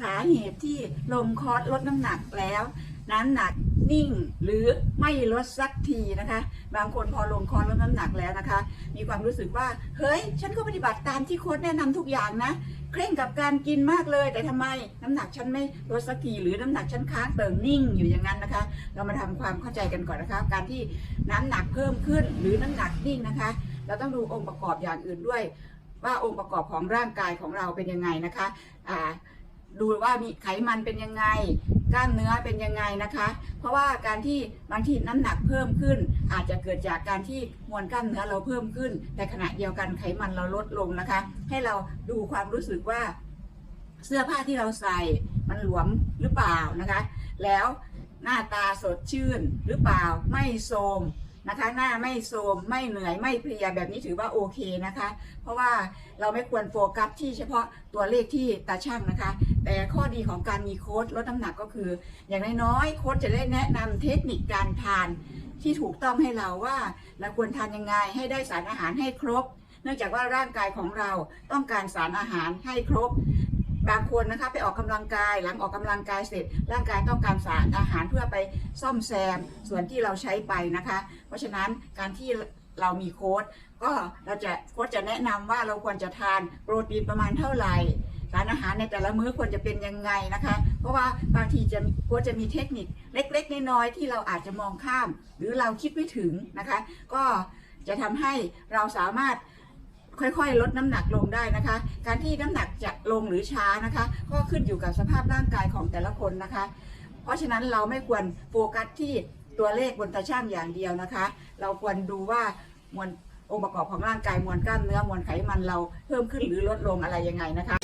สาเหตุที่ลงคอร์สลดน้ำหนักแล้ว น้ำหนักนิ่งหรือไม่ลดสักทีนะคะ บางคนพอลงคอร์สลดน้ำหนักแล้วนะคะ มีความรู้สึกว่า เฮ้ย ฉันก็ปฏิบัติตามที่โค้ชแนะนำทุกอย่างนะ เคร่งกับการกินมากเลย แต่ทำไมน้ำหนักฉันไม่ลดสักทีหรือน้ำหนักฉันค้างเติ่งนิ่งอยู่อย่างนั้นนะคะ เรามาทำความเข้าใจกันก่อนนะคะ การที่น้ำหนักเพิ่มขึ้นหรือน้ำหนักนิ่งนะคะ เราต้องดูองค์ประกอบอย่างอื่นด้วย ว่าองค์ประกอบของร่างกายของเราเป็นยังไงนะคะอ่า ดูว่ามีไขมันเป็นยังไง กล้ามเนื้อเป็นยังไงนะคะ เพราะว่าการที่บางทีน้ำหนักเพิ่มขึ้น อาจจะเกิดจากการที่มวลกล้ามเนื้อเราเพิ่มขึ้น แต่ขณะเดียวกันไขมันเราลดลงนะคะ ให้เราดูความรู้สึกว่า เสื้อผ้าที่เราใส่มันหลวมหรือเปล่านะคะ แล้วหน้าตาสดชื่นหรือเปล่าไม่โทรมนะคะหน้าไม่โทรมไม่เหนื่อยไม่เพลียแบบนี้ถือว่าโอเคนะคะ เพราะว่าเราไม่ควรโฟกัสที่เฉพาะตัวเลขที่ตาช่างนะคะ แต่ข้อดีของการมีโค้ดลดน้ำหนักก็คือ อย่างน้อยๆโค้ดจะได้แนะนำเทคนิคการทานที่ถูกต้องให้เราว่าเราควรทานยังไงให้ได้สารอาหารให้ครบ เนื่องจากว่าร่างกายของเราต้องการสารอาหารให้ครบบางคนนะคะไปออกกำลังกายหลังออกกำลังกายเสร็จ ร่างกายต้องการสารอาหารเพื่อไปซ่อมแซมส่วนที่เราใช้ไปนะคะ เพราะฉะนั้นการที่เรามีโค้ดก็เราจะโค้ดจะแนะนำว่าเราควรจะทานโปรตีนประมาณเท่าไหร่ สารอาหารในแต่ละมื้อควรจะเป็นยังไงนะคะ เพราะว่าบางทีจะค้ดจะมีเทคนิคเล็ก ๆน้อยๆที่เราอาจจะมองข้าม หรือเราคิดไม่ถึงนะคะ ก็จะทำให้เราสามารถค่อยๆ ลดน้ำหนักลงได้นะคะ การที่น้ำหนักจะลงหรือช้านะคะ ก็ขึ้นอยู่กับสภาพร่างกายของแต่ละคนนะคะ เพราะฉะนั้นเราไม่ควรโฟกัสที่ตัวเลขบนตาช่างอย่างเดียวนะคะ เราควรดูว่ามวลองค์ประกอบของร่างกายมวลกล้ามเนื้อมวลไขมันเราเพิ่มขึ้นหรือลดลงอะไรยังไงนะคะ